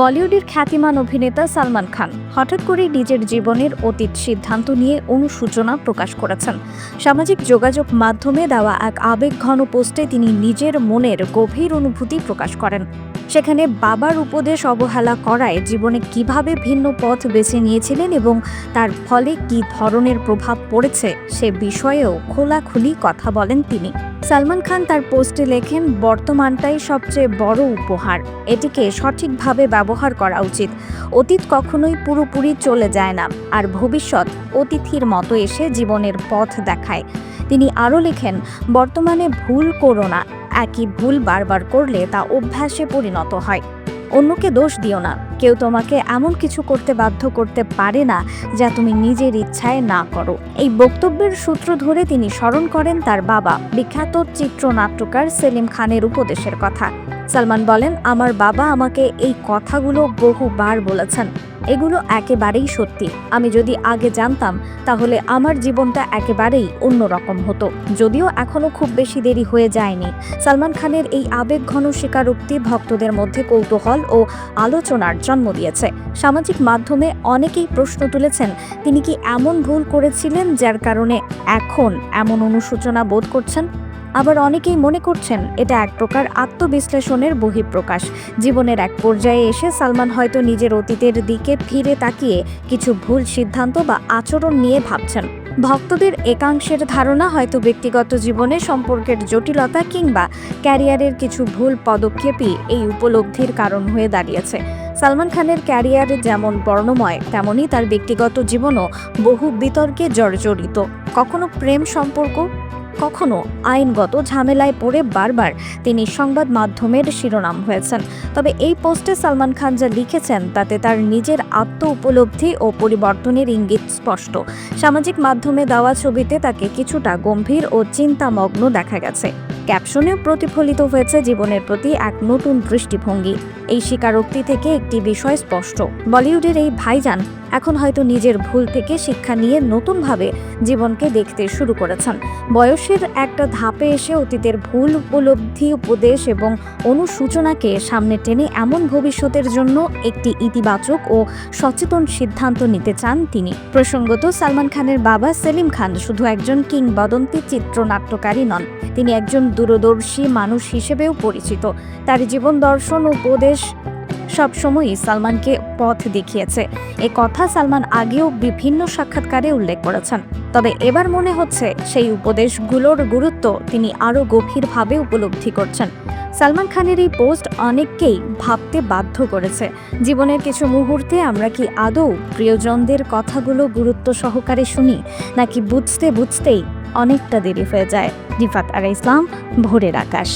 বলিউডের খ্যাতিমান অভিনেতা সালমান খান হঠাৎ করেই নিজের জীবনের অতীত সিদ্ধান্ত নিয়ে অনুসূচনা প্রকাশ করেছেন। সামাজিক যোগাযোগ মাধ্যমে দেওয়া এক আবেগঘন পোস্টে তিনি নিজের মনের গভীর অনুভূতি প্রকাশ করেন। সেখানে বাবার উপদেশ অবহেলা করায় জীবনে কীভাবে ভিন্ন পথ বেছে নিয়েছিলেন এবং তার ফলে কী ধরনের প্রভাব পড়েছে সে বিষয়েও খোলাখুলি কথা বলেন তিনি। সালমান খান তার পোস্টে লেখেন, বর্তমানটাই সবচেয়ে বড় উপহার। এটিকে সঠিকভাবে ব্যবহার করা উচিত। অতীত কখনোই পুরোপুরি চলে যায় না। আর ভবিষ্যৎ অতিথির মতো এসে জীবনের পথ দেখায়। তিনি আরও লেখেন, বর্তমানে ভুল করো না। একই ভুল বারবার করলে তা অভ্যাসে পরিণত হয়। অন্যকে দোষ দিও না। কেউ তোমাকে এমন কিছু করতে বাধ্য করতে পারে না যা তুমি নিজের ইচ্ছায় না করো। এই বক্তব্যের সূত্র ধরে তিনি স্মরণ করেন তার বাবা, বিখ্যাত চিত্রনাট্যকার সেলিম খানের উপদেশের কথা। সালমান বলেন, আমার বাবা আমাকে এই কথাগুলো বহুবার বলেছেন। এগুলো একেবারেই সত্যি। আমি যদি আগে জানতাম, তাহলে আমার জীবনটা একেবারেই অন্যরকম হতো। যদিও এখনও খুব বেশি দেরি হয়ে যায়নি। সালমান খানের এই আবেগঘন স্বীকারোক্তি ভক্তদের মধ্যে কৌতূহল ও আলোচনার জন্ম দিয়েছে। সামাজিক মাধ্যমে অনেকেই প্রশ্ন তুলেছেন, তিনি কি এমন ভুল করেছিলেন যার কারণে এখন এমন অনুশোচনা বোধ করছেন? আবার অনেকেই মনে করছেন এটা এক প্রকার আত্মবিশ্লেষণের বহিঃপ্রকাশ। জীবনের এক পর্যায়ে এসে সালমান হয়তো নিজের অতীতের দিকে ফিরে তাকিয়ে কিছু ভুল সিদ্ধান্ত বা আচরণ নিয়ে ভাবছেন। ভক্তদের একাংশের ধারণা হয়তো ব্যক্তিগত জীবনে সম্পর্কের জটিলতা কিংবা ক্যারিয়ারের কিছু ভুল পদক্ষেপই এই উপলব্ধির কারণ হয়ে দাঁড়িয়েছে। সালমান খানের ক্যারিয়ার যেমন বর্ণময়, তেমনই তার ব্যক্তিগত জীবনও বহু বিতর্কে জর্জরিত। কখনো প্রেম সম্পর্ক কখনো আইনগত ঝামেলায় পড়ে বারবার তিনি সংবাদ মাধ্যমের শিরোনাম হয়েছেন। তবে এই পোস্টে সালমান খান যা লিখেছেন, তাতে তার নিজের আত্ম উপলব্ধি ও পরিবর্তনের ইঙ্গিত স্পষ্ট। সামাজিক মাধ্যমে দেওয়া ছবিতে তাকে কিছুটা গম্ভীর ও চিন্তামগ্ন দেখা গেছে। ক্যাপশনেও প্রতিফলিত হয়েছে জীবনের প্রতি এক নতুন দৃষ্টিভঙ্গি। এই স্বীকারোক্তি থেকে একটি বিষয় স্পষ্ট। বলিউডের এই ভাইজান এখন হয়তো নিজের ভুল থেকে শিক্ষা নিয়ে নতুনভাবে জীবনকে দেখতে শুরু করেছেন। বয়সের একটা ধাপে এসে অতীতের ভুল উপলব্ধি, উপদেশ এবং অনুসূচনাকে সামনে টেনে এমন ভবিষ্যতের জন্য একটি ইতিবাচক ও সচেতন সিদ্ধান্ত নিতে চান তিনি। প্রসঙ্গত, সালমান খানের বাবা সেলিম খান শুধু একজন কিংবদন্তি চিত্রনাট্যকারী নন, তিনি একজন দূরদর্শী মানুষ হিসেবেও পরিচিত। তার জীবন দর্শন, উপদেশ সবসময়ই সালমানকে পথ দেখিয়েছে। এ কথা সালমান আগেও বিভিন্ন সাক্ষাৎকারে উল্লেখ করেছেন। তবে এবার মনে হচ্ছে সেই উপদেশগুলোর গুরুত্ব তিনি আরও গভীরভাবে উপলব্ধি করছেন। সালমান খানের এই পোস্ট অনেককেই ভাবতে বাধ্য করেছে। জীবনের কিছু মুহূর্তে আমরা কি আদৌ প্রিয়জনদের কথাগুলো গুরুত্ব সহকারে শুনি, নাকি বুঝতে বুঝতেই অনেকটা দেরি হয়ে যায়? রিফাত আর ইসলাম, ভোরের আকাশ।